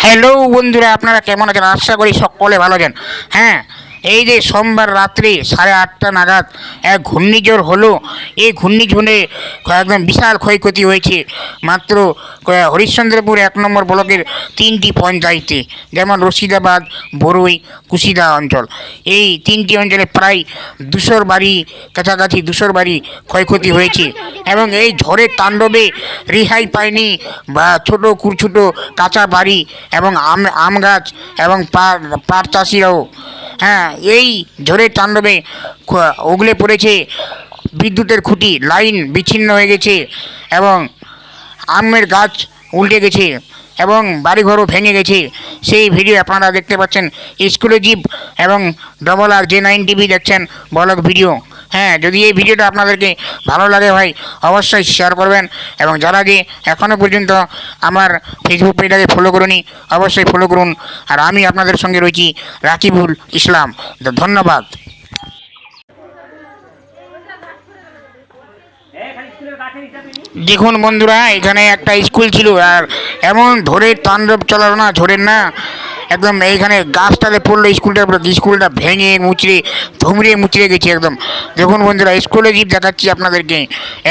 Hello বন্ধুরা আপনারা কেমন আছেন? আশা করি সকলে ভালো আছেন। হ্যাঁ এই যে সোমবার রাত্রি সাড়ে আটটা নাগাদ এক ঘূর্ণিঝড় হলো। এই ঘূর্ণিঝড়ে একদম বিশাল ক্ষয়ক্ষতি হয়েছে। মাত্র হরিশ্চন্দ্রপুর এক নম্বর ব্লকের তিনটি পঞ্চায়েতে, যেমন রশিদাবাদ বড়ুই কুশিদা অঞ্চল। এই তিনটি অঞ্চলে প্রায় দুশোর বাড়ি, কাছাকাছি দুশোর বাড়ি ক্ষয়ক্ষতি হয়েছে এবং এই ঝড়ের তাণ্ডবে রেহাই পায়নি বা ছোটো ছোটো কাঁচা বাড়ি এবং আম আম গাছ এবং পাট চাষিরাও। হ্যাঁ এই ঝড়ের তাণ্ডবে ওগলে উগলে পড়েছে বিদ্যুতের খুঁটি, লাইন বিচ্ছিন্ন হয়ে গেছে এবং আমের গাছ উল্টে গেছে এবং বাড়িঘরও ভেঙে গেছে। সেই ভিডিও আপনারা দেখতে পাচ্ছেন। স্কুলে জীব এবং double R J nine TV দেখছেন বলক ভিডিও। হ্যাঁ যদি এই ভিডিওটা আপনাদেরকে ভালো লাগে ভাই, অবশ্যই শেয়ার করবেন। এবং যারা যে এখনও পর্যন্ত আমার ফেসবুক পেজটাকে ফলো করুনি, অবশ্যই ফলো করুন। আর আমি আপনাদের সঙ্গে রয়েছি রাকিবুল ইসলাম। ধন্যবাদ। দেখুন বন্ধুরা, এখানে একটা স্কুল ছিল, আর এমন ধরে তাণ্ডব চালালো না, ঝোরের না। একদম এইখানে গাছটাতে পড়ল স্কুলটার উপরে স্কুলটা ভেঙে মুচড়ে, ধুমড়ে মুচড়ে গেছে একদম। দেখুন বন্ধুরা স্কুলে জীব দেখাচ্ছি আপনাদেরকে।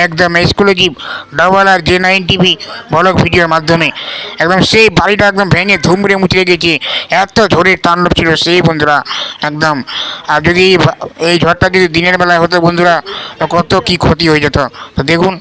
একদম স্কুলে জীব double R J nine TV vlog ভিডিওর মাধ্যমে। একদম সেই বাড়িটা একদম ভেঙে ধুমড়ে মুচড়ে গেছে। এত ঝড়ের তাণ্ডব ছিল সেই বন্ধুরা, একদম। আর যদি এই ঝড়টা যদি দিনের বেলায় হতো বন্ধুরা কত কী ক্ষতি হয়ে যেত। তো দেখুন